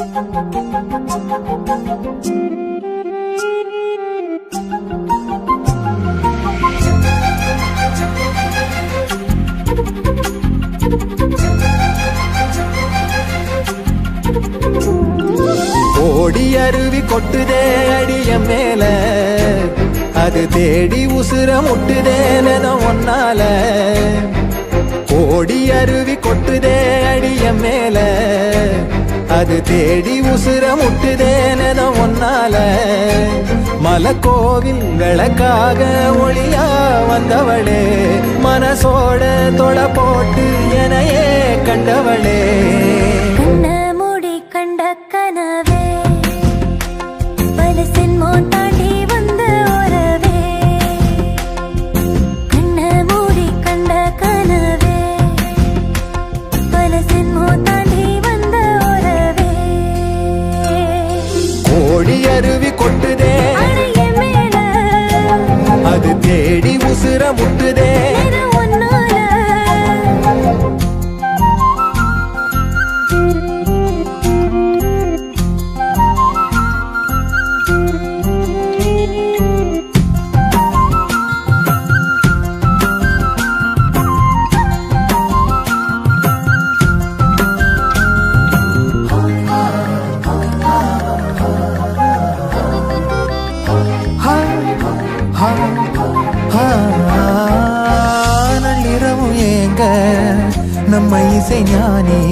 ஓடி அருவி கொட்டுதே அடிய மேல. அது தேடி உசுர முட்டுதேன ஒன்னால. ஓடி அருவி கொட்டுதே அடிய மேல. அது தேடி உசுர முட்டுதேனதம் ஒன்னால. மலக்கோவில் விளக்காக ஒளியா வந்தவளே மனசோட தொலை போட்டு எனையே கண்டவளே. நள்ளிரவும் ஏங்க நம்ம இசை ஞானி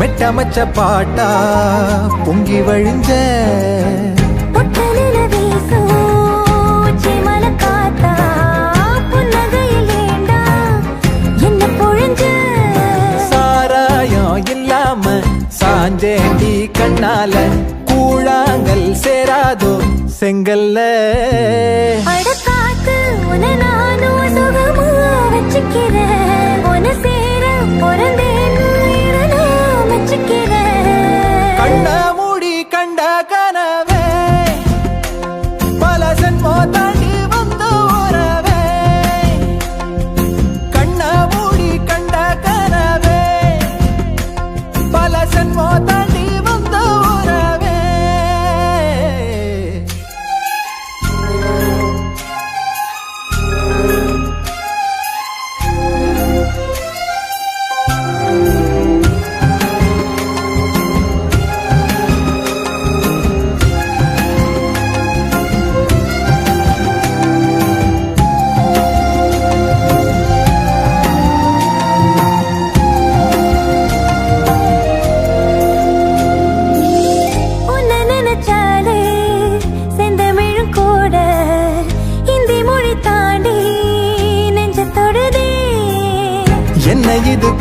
மெட்டமச்ச பாட்டா பொங்கி வழிஞ்ச? சாராயம் இல்லாம சாஞ்சேண்டி கண்ணால கூழாங்கல் சேராதோ செங்கல்ல.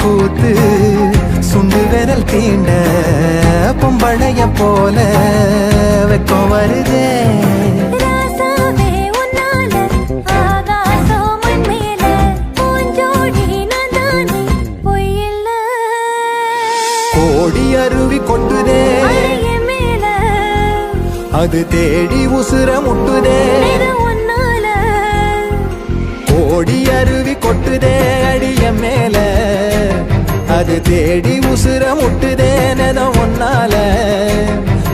கூத்து சுண்டு விரல் தீண்ட பொம்பளைய போல வெக்கம் வருதே. கோடி அருவி கொட்டுதே. அது தேடி உசுர முட்டுதே. தேடி உசுர முட்டுதே நென ஒன்னால.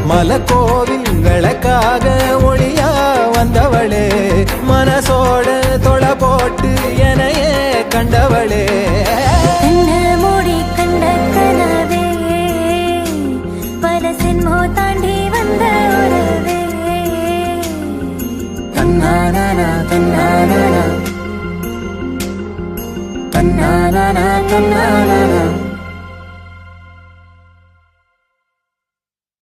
மலக்கோவில் விளக்காக ஒளியா வந்தவளே. மனசோட தொலை போட்டு எனையே கண்டவளே. கண்ண மூடி கண்ட கனவே. பல சின்மோ தாண்டி வந்த உறவே. தன்னானா தன்னானா தன்னானா தன்னானா